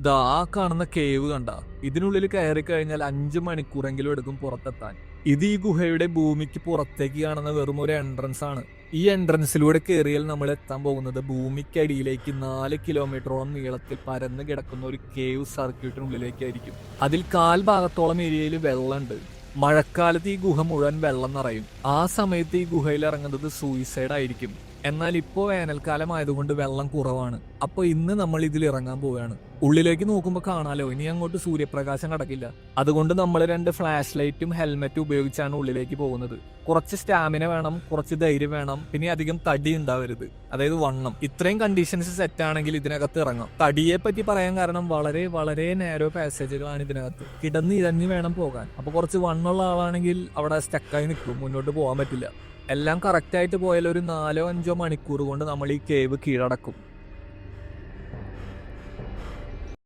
ദാ ആ കാണുന്ന കേവ് കണ്ട. ഇതിനുള്ളിൽ കയറി കഴിഞ്ഞാൽ അഞ്ചു മണിക്കൂറെങ്കിലും എടുക്കും പുറത്തെത്താൻ. ഇത് ഈ ഗുഹയുടെ ഭൂമിക്ക് പുറത്തേക്ക് കാണുന്ന വെറും ഒരു എൻട്രൻസ് ആണ്. ഈ എൻട്രൻസിലൂടെ കയറിയാൽ നമ്മൾ എത്താൻ പോകുന്നത് ഭൂമിക്കടിയിലേക്ക് നാല് കിലോമീറ്ററോളം നീളത്തിൽ പരന്ന് കിടക്കുന്ന ഒരു കേവ് സർക്യൂട്ടിനുള്ളിലേക്കായിരിക്കും അതിൽ കാൽ ഭാഗത്തോളം ഏരിയയിൽ വെള്ളമുണ്ട്. മഴക്കാലത്ത് ഈ ഗുഹ മുഴുവൻ വെള്ളം നിറയും. ആ സമയത്ത് ഈ ഗുഹയിൽ ഇറങ്ങുന്നത് സൂയിസൈഡ് ആയിരിക്കും. എന്നാൽ ഇപ്പോൾ വേനൽക്കാലം ആയതുകൊണ്ട് വെള്ളം കുറവാണ്. അപ്പോൾ ഇന്ന് നമ്മൾ ഇതിൽ ഇറങ്ങാൻ പോവുകയാണ്. ഉള്ളിലേക്ക് നോക്കുമ്പോൾ കാണാലോ? ഇനി അങ്ങോട്ട് സൂര്യപ്രകാശം കടക്കില്ല. അതുകൊണ്ട് നമ്മൾ രണ്ട് ഫ്ലാഷ് ലൈറ്റും ഹെൽമെറ്റും ഉപയോഗിച്ചാണ് ഉള്ളിലേക്ക് പോകുന്നത്. കുറച്ച് സ്റ്റാമിന വേണം കുറച്ച് ധൈര്യം വേണം. പിന്നെ അധികം തടി ഉണ്ടാവരുത്. അതായത് വണ്ണം. ഇത്രയും കണ്ടീഷൻസ് സെറ്റ് ആണെങ്കിൽ ഇതിനകത്ത് ഇറങ്ങാം. തടിയെ പറ്റി പറയാൻ കാരണം വളരെ വളരെ നേരോ പാസേജുകളാണ് ഇതിനകത്ത്. കിടന്ന് ഇരഞ്ഞ് വേണം പോകാൻ. അപ്പൊ കുറച്ച് വണ്ണുള്ള ആളാണെങ്കിൽ അവിടെ സ്റ്റക്കായി നിൽക്കും. മുന്നോട്ട് പോകാൻ പറ്റില്ല. എല്ലാം കറക്റ്റായിട്ട് പോയാൽ ഒരു നാലോ അഞ്ചോ മണിക്കൂർ കൊണ്ട് നമ്മൾ ഈ കേവ് കീഴടക്കും.